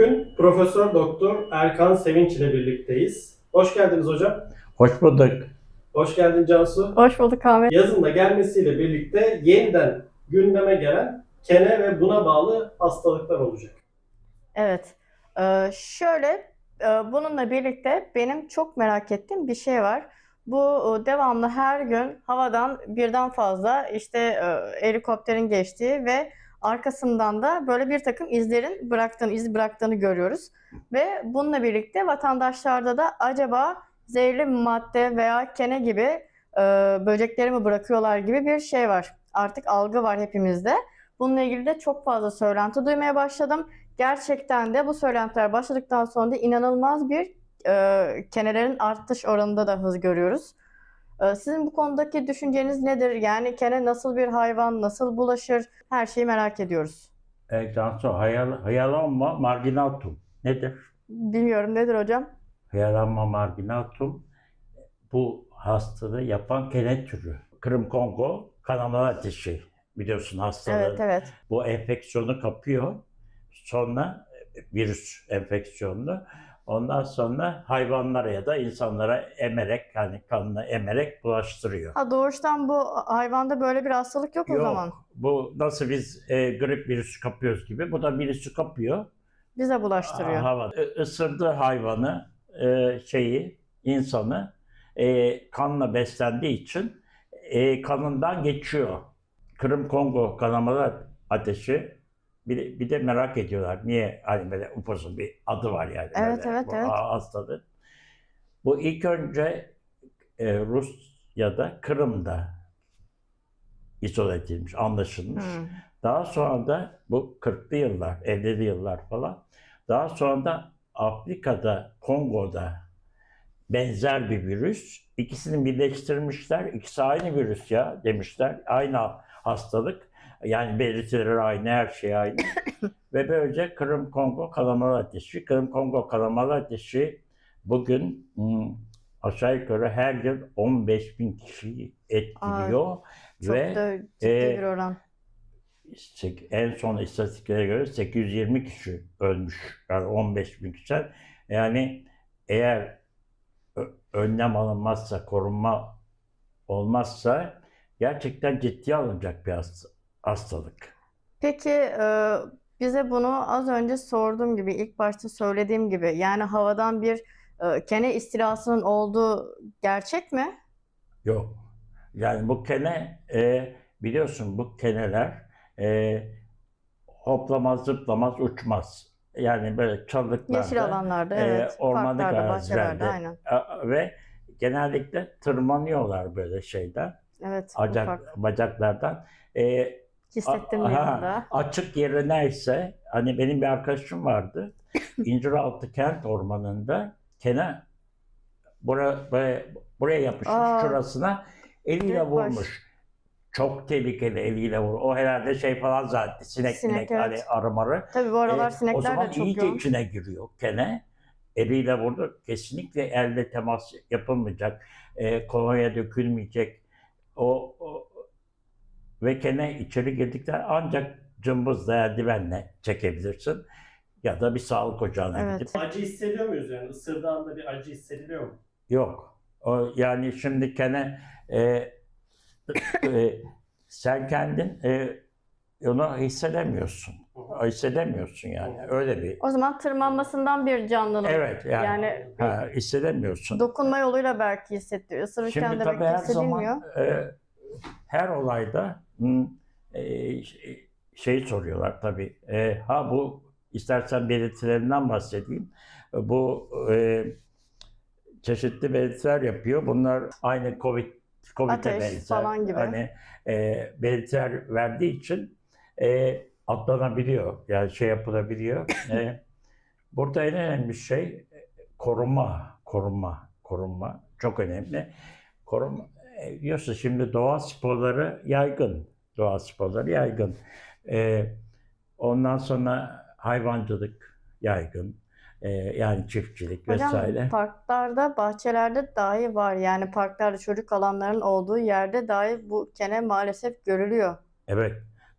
Bugün Profesör Doktor Erkan Sevinç ile birlikteyiz. Hoş geldiniz hocam. Hoş bulduk. Hoş geldin Cansu. Hoş bulduk Ahmet. Yazın da gelmesiyle birlikte yeniden gündeme gelen kene ve buna bağlı hastalıklar olacak. Evet. Ee, şöyle, e, bununla birlikte benim çok merak ettiğim bir şey var. Bu e, devamlı her gün havadan birden fazla işte e, helikopterin geçtiği ve arkasından da böyle bir takım izlerin bıraktığını, iz bıraktığını görüyoruz. Ve bununla birlikte vatandaşlarda da acaba zehirli madde veya kene gibi e, böcekleri mi bırakıyorlar gibi bir şey var. Artık algı var hepimizde. Bununla ilgili de çok fazla söylenti duymaya başladım. Gerçekten de bu söylentiler başladıktan sonra da inanılmaz bir e, kenelerin artış oranında da hız görüyoruz. E, sizin bu konudaki düşünceniz nedir? Yani kene nasıl bir hayvan, nasıl bulaşır? Her şeyi merak ediyoruz. E, Cansu, hayal, hayalanma marginatum nedir? Bilmiyorum nedir hocam? Hayalanma marginatum bu hastalığı yapan kene türü. Kırım Kongo kanamalı ateşi biliyorsun hastalığı. Evet evet. Bu enfeksiyonu kapıyor. Sonra virüs enfeksiyonunu. Ondan sonra hayvanlara ya da insanlara emerek yani kanını emerek bulaştırıyor. Ha doğuştan bu hayvanda böyle bir hastalık yok o Yok, zaman. bu nasıl biz e, grip virüsü kapıyoruz gibi. Bu da virüsü kapıyor. Bize bulaştırıyor. Hava. I- ısırdığı hayvanı, e, şeyi, insanı e, kanla beslendiği için e, kanından geçiyor. Kırım Kongo kanamalı ateşi bir, de- bir de merak ediyorlar. Niye hani böyle upuzun bir adı var yani. Evet, böyle evet, bu evet. Hastalığı. Bu ilk önce e, Rusya'da, Kırım'da izole edilmiş, anlaşılmış. Hmm. Daha sonra da bu 40'lı yıllar, 50'li yıllar falan. Daha sonra da Afrika'da, Kongo'da benzer bir virüs. İkisini birleştirmişler. İkisi aynı virüs ya demişler. Aynı hastalık. Yani belirtileri aynı, her şey aynı. Ve böylece Kırım Kongo kanamalı ateşi. Kırım Kongo kanamalı ateşi bugün hmm, aşağı yukarı her yıl 15 bin kişiyi etkiliyor. Çok Ve da ciddi e, bir oran. en son istatistiklere göre 820 kişi ölmüş. Yani 15 bin kişi. Yani eğer önlem alınmazsa, korunma olmazsa gerçekten ciddiye alınacak bir hasta- hastalık. Peki e, bize bunu az önce sorduğum gibi, ilk başta söylediğim gibi yani havadan bir e, kene istilasının olduğu gerçek mi? Yok. Yani bu kene e, biliyorsun bu keneler e, hoplamaz, zıplamaz, uçmaz. Yani böyle çalılıklarda, Yeşil alanlarda, e, evet. ormanlık Parklarda, bahçelerde, aynen. a- ve genellikle tırmanıyorlar böyle şeyden, Evet, acak, bacaklardan. E, Hissettim bir anda. açık yeri neyse, hani benim bir arkadaşım vardı, İnciraltı Kent Ormanı'nda kene buraya, buraya, buraya yapışmış Aa. şurasına eliyle Direkt baş. vurmuş. Çok tehlikeli eliyle vur. O herhalde şey falan zaten sinek Sinek, sinek evet. hani arı marı. Tabii bu aralar E, o sinekler zaman de çok iyice yoğun. içine giriyor kene. Eliyle vurdu. Kesinlikle elle temas yapılmayacak. E, kolonya dökülmeyecek. O, o ve kene içeri girdikten ancak cımbızla eldivenle çekebilirsin. Ya da bir sağlık ocağına Evet. gidip. Acı hissediyor muyuz yani? Isırdığında bir acı hissediliyor mu? Yok. O, yani şimdi kene e, e, sen kendin e, onu hissedemiyorsun. Hissedemiyorsun yani. Öyle bir. O zaman tırmanmasından bir canlılık. Evet yani. Yani Ha, hissedemiyorsun. dokunma yoluyla belki hissettiriyor. Isırırken Şimdi de tabii belki her hissedilmiyor. zaman e, her olayda e, ş- şey soruyorlar tabii. E, ha bu istersen belirtilerinden bahsedeyim. E, Bu e, çeşitli belirtiler yapıyor. Bunlar aynı Covid Covid'e Ateş benzer. falan gibi. Hani e, belirtiler verdiği için e, atlanabiliyor. Yani şey yapılabiliyor. E, burada en önemli şey e, koruma, koruma, koruma çok önemli. Koruma, e, şimdi doğa sporları yaygın. Doğa sporları yaygın. E, ondan sonra hayvancılık yaygın. E, yani çiftçilik Hocam vesaire. parklarda, bahçelerde dahi var. Yani parklarda çocuk alanlarının olduğu yerde dahi bu kene maalesef görülüyor. Evet.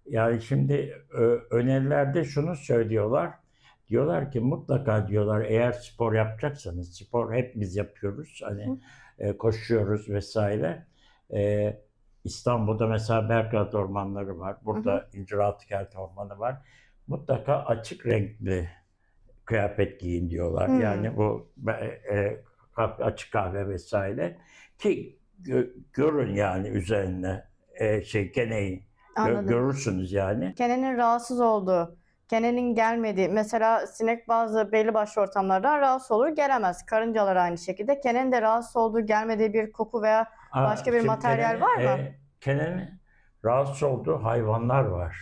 Yani şimdi önerilerde şunu söylüyorlar. diyorlar ki mutlaka diyorlar eğer spor yapacaksanız spor hepimiz yapıyoruz hani e, koşuyoruz vesaire. E, İstanbul'da mesela Belgrad ormanları var. Burada İnciraltı Kent Ormanı var. Mutlaka açık renkli kıyafet giyin diyorlar. Hı. Yani bu e, açık kahve vesaire ki gö- görün yani üzerine e, şey keneyi Gö- görürsünüz yani. Kenenin rahatsız olduğu, kenenin gelmediği, mesela sinek bazı belli başlı ortamlardan rahatsız olur, gelemez. Karıncalar aynı şekilde. Kenenin de rahatsız olduğu, gelmediği bir koku veya Başka bir materyal var mı? E, kenenin rahatsız olduğu hayvanlar var.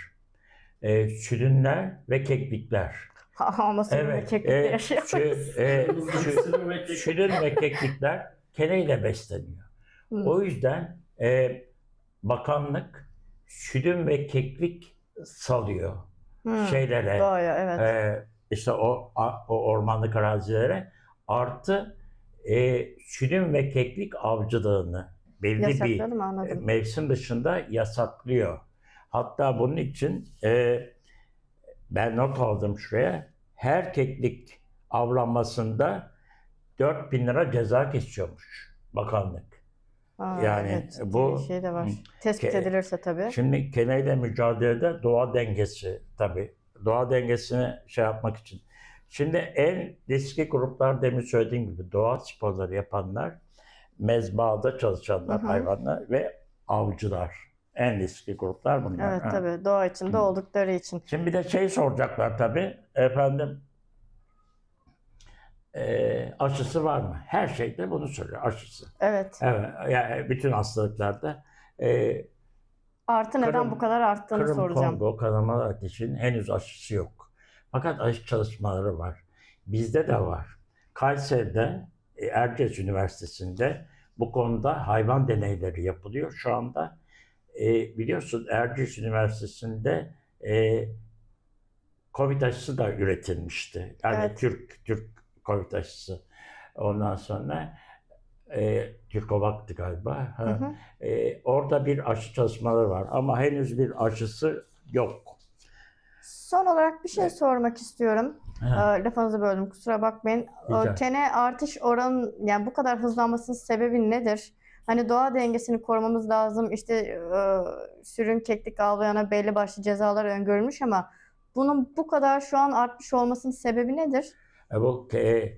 E, sülünler ve keklikler. ama sürünme Evet. keklikte e, yaşıyoruz. sü- e, sü- sülün ve keklikler keneyle besleniyor. Hı. O yüzden e, bakanlık sülün ve keklik salıyor Hı. şeylere. Doğaya, evet. Ee, işte o, a- o ormanlık arazilere artı e, sülün ve keklik avcılığını belli bir e, anladım. mevsim dışında yasaklıyor. Hatta bunun için e, ben not aldım şuraya. Her keklik avlanmasında 4000 lira ceza kesiyormuş bakanlık. Aa, yani evet, bu- şey de var. Tespit edilirse tabii. Şimdi keneyle mücadelede doğa dengesi tabii. Doğa dengesini şey yapmak için. Şimdi en riskli gruplar demin söylediğim gibi doğa sporları yapanlar, mezbahada çalışanlar, Hı hı. hayvanlar ve avcılar. En riskli gruplar bunlar. Evet Ha. tabii doğa içinde Hı. oldukları için. Şimdi bir de şey soracaklar tabii. Efendim eee, aşısı var mı? Her şeyde bunu soruyor aşısı. Evet. Evet, yani bütün hastalıklarda eee Artı neden Kırım- bu kadar arttığını Kırım soracağım. Kongo kanamalı ateşin henüz aşısı yok. Fakat aşı çalışmaları var. Bizde de var. Kayseri'de, e, Erciyes Üniversitesi'nde bu konuda hayvan deneyleri yapılıyor. Şu anda e, biliyorsun Erciyes Üniversitesi'nde e, Covid aşısı da üretilmişti. Yani Evet. Türk Türk Covid aşısı. Ondan sonra e, Türkovak'tı galiba. Ha. Hı hı. Ee, orada bir aşı çalışmaları var ama henüz bir aşısı yok. Son olarak bir şey sormak istiyorum. Ha, Ee, lafınızı böldüm kusura bakmayın. Rica. Kene artış oranı yani bu kadar hızlanmasının sebebi nedir? Hani doğa dengesini korumamız lazım. İşte e, sürün keklik avlayana belli başlı cezalar öngörülmüş ama bunun bu kadar şu an artmış olmasının sebebi nedir? e, bu e,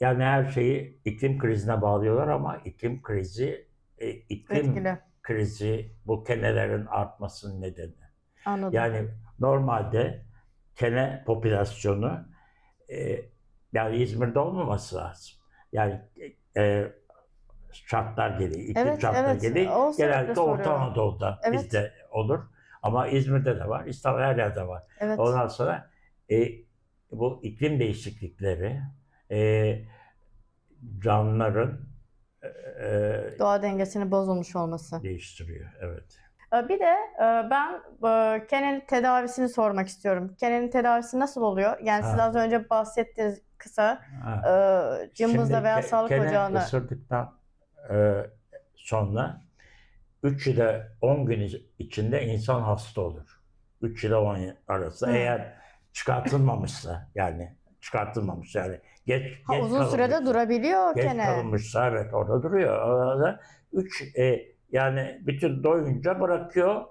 yani her şeyi iklim krizine bağlıyorlar ama iklim krizi e, iklim Etkili. krizi bu kenelerin artmasının nedeni. Anladım. Yani normalde kene popülasyonu e, yani İzmir'de olmaması lazım. Yani e, şartlar gereği, iklim Evet, şartları evet. gereği O genellikle Orta. Anadolu'da Evet. bizde olur. Ama İzmir'de de var, İstanbul her yerde var. Evet. Ondan sonra e, bu iklim değişiklikleri e, canlıların e, e, Doğa dengesinin bozulmuş olması. değiştiriyor. Evet. Ee, Bir de e, ben e, Kene'nin tedavisini sormak istiyorum. Kene'nin tedavisi nasıl oluyor? Yani siz az önce bahsettiniz kısa. E, cımbızla veya sağlık kene ocağına. ısırdıktan e, sonra 3 ile 10 gün iç- içinde insan hasta olur. 3 ile 10 arası. Hı. Eğer çıkartılmamışsa yani çıkartılmamış yani geç, Ha, geç uzun sürede durabiliyor Geç Kene. kalınmışsa evet orada duruyor. Orada üç e, yani bütün doyunca bırakıyor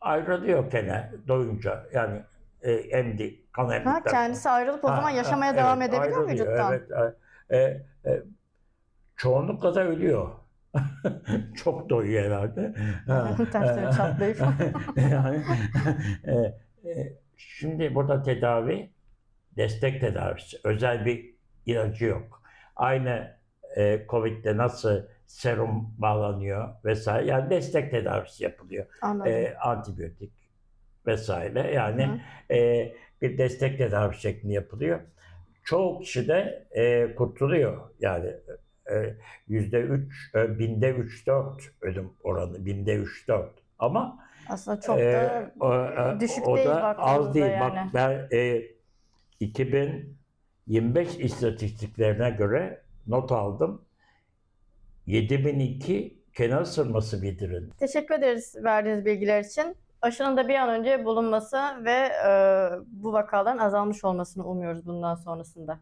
ayrılıyor kene doyunca yani e, emdi kan Ha, emdikten sonra. kendisi ayrılıp o Ha, zaman ha, yaşamaya evet, devam edebiliyor ayrılıyor, vücuttan. Evet. e, e, çoğunlukla da ölüyor. Çok doyuyor herhalde. Ha, e, çatlayıp. yani, e, e, şimdi burada tedavi destek tedavisi. Özel bir ilacı yok. Aynı e, Covid'de nasıl serum bağlanıyor vesaire. Yani destek tedavisi yapılıyor. Anladım. E, antibiyotik vesaire. Yani Hı. e, bir destek tedavi şeklinde yapılıyor. Çoğu kişi de e, kurtuluyor. Yani e, yüzde üç, e, binde üç dört ölüm oranı, binde üç dört. Ama Aslında çok e, da o, e, düşük o değil da az değil. yani. Bak ben e, 2025 istatistiklerine göre not aldım. 7002 kenar ısırması bildirildi. teşekkür ederiz verdiğiniz bilgiler için. Aşının da bir an önce bulunması ve e, bu vakaların azalmış olmasını umuyoruz bundan sonrasında.